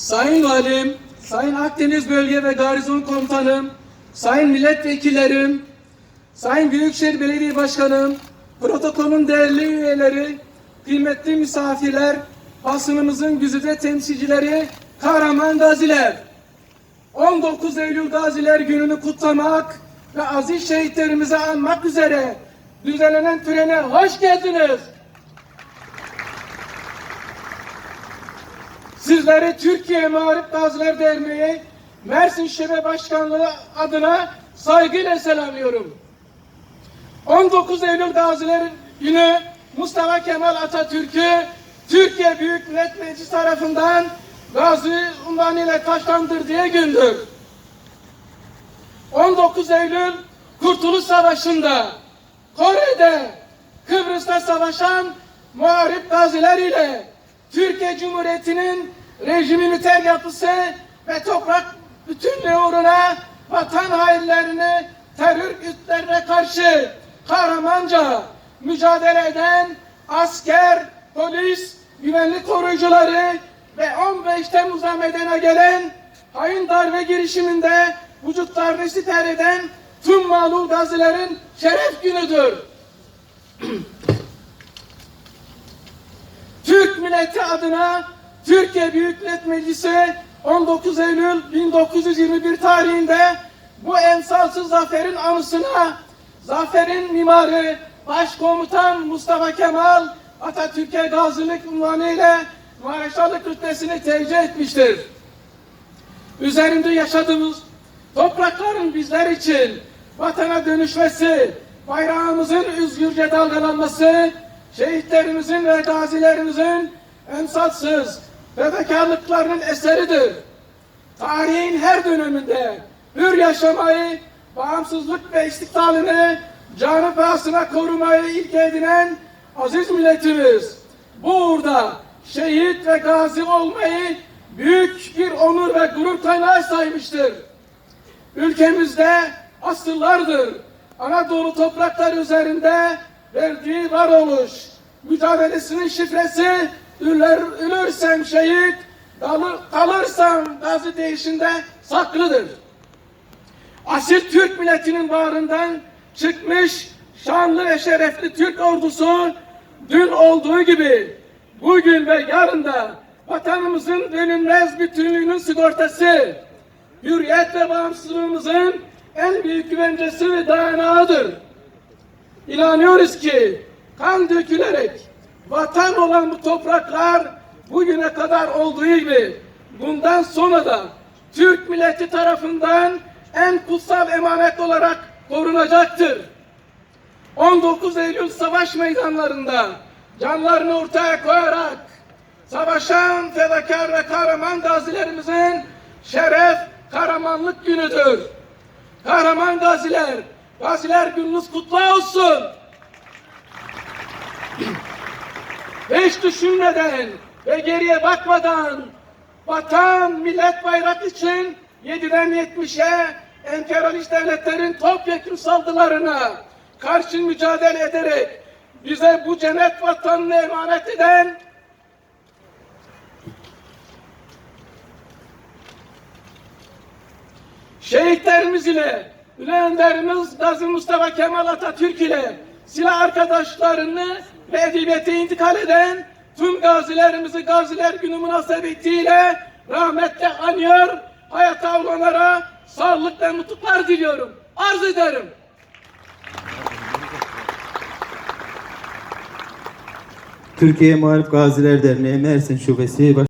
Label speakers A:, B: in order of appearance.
A: Sayın Valim, Sayın Akdeniz Bölge ve Garnizon Komutanım, Sayın Milletvekillerim, Sayın Büyükşehir Belediye Başkanım, protokolün değerli üyeleri, kıymetli misafirler, basınımızın güzide temsilcileri, kahraman gaziler. 19 Eylül Gaziler Günü'nü kutlamak ve aziz şehitlerimizi anmak üzere düzenlenen törene hoş geldiniz. Sizleri Türkiye Mağrip Gaziler Derneği Mersin Şube Başkanlığı adına saygıyla selamlıyorum. 19 Eylül Gaziler Günü Mustafa Kemal Atatürk'ü Türkiye Büyük Millet Meclisi tarafından Gazi unvanıyla taşlandırdığı gündür. 19 Eylül Kurtuluş Savaşı'nda Kore'de Kıbrıs'ta savaşan muharip gaziler ile Türkiye Cumhuriyeti'nin rejim üniter yapısı ve toprak bütünlüğü uğruna vatan hainlerine terör güçlerine karşı kahramanca mücadele eden asker, polis, güvenlik koruyucuları ve 15 Temmuz'da meydana gelen hain darbe girişiminde vücutlarını siper eden tüm mağlul gazilerin şeref günüdür. Türk milleti adına Türkiye Büyük Millet Meclisi 19 Eylül 1921 tarihinde bu emsalsız zaferin anısına zaferin mimarı Başkomutan Mustafa Kemal Atatürk'e gazilik unvanı ile Mareşallık rütbesini tevcih etmiştir. Üzerinde yaşadığımız toprakların bizler için vatana dönüşmesi, bayrağımızın özgürce dalgalanması, şehitlerimizin ve gazilerimizin emsalsız fedakarlıklarının eseridir. Tarihin her döneminde hür yaşamayı, bağımsızlık ve istiklalini canı pahasına korumayı ilk edinen aziz milletimiz bu uğurda şehit ve gazi olmayı büyük bir onur ve gurur kaynağı saymıştır. Ülkemizde asırlardır Anadolu toprakları üzerinde verdiği varoluş, mücadelesinin şifresi ölür, ölürsem şehit, kalır, kalırsam gazi değişinde saklıdır. Asil Türk milletinin bağrından çıkmış şanlı ve şerefli Türk ordusu dün olduğu gibi bugün ve yarın da vatanımızın bölünmez bütünlüğünün sigortası, hürriyet ve bağımsızlığımızın en büyük güvencesi ve dayanağıdır. İnanıyoruz ki kan dökülerek vatan olan bu topraklar bugüne kadar olduğu gibi bundan sonra da Türk milleti tarafından en kutsal emanet olarak korunacaktır. 19 Eylül savaş meydanlarında canlarını ortaya koyarak savaşan fedakar ve kahraman gazilerimizin şeref kahramanlık günüdür. Kahraman gaziler, gaziler gününüz kutlu olsun. Hiç düşünmeden ve geriye bakmadan vatan, millet, bayrak için 7'den 70'e emperyalist devletlerin topyekun saldırılarına karşı mücadele ederek bize bu cennet vatanını emanet eden şehitlerimiz ile Ulu Önderimiz Gazi Mustafa Kemal Atatürk ile silah arkadaşlarını ve edebiyete intikal eden tüm gazilerimizi Gaziler Günü münasebetiyle rahmetle anıyor, hayata olanlara sağlık ve mutluluklar diliyorum. Arz ederim.
B: Türkiye Muharip Gaziler Derneği Mersin Şubesi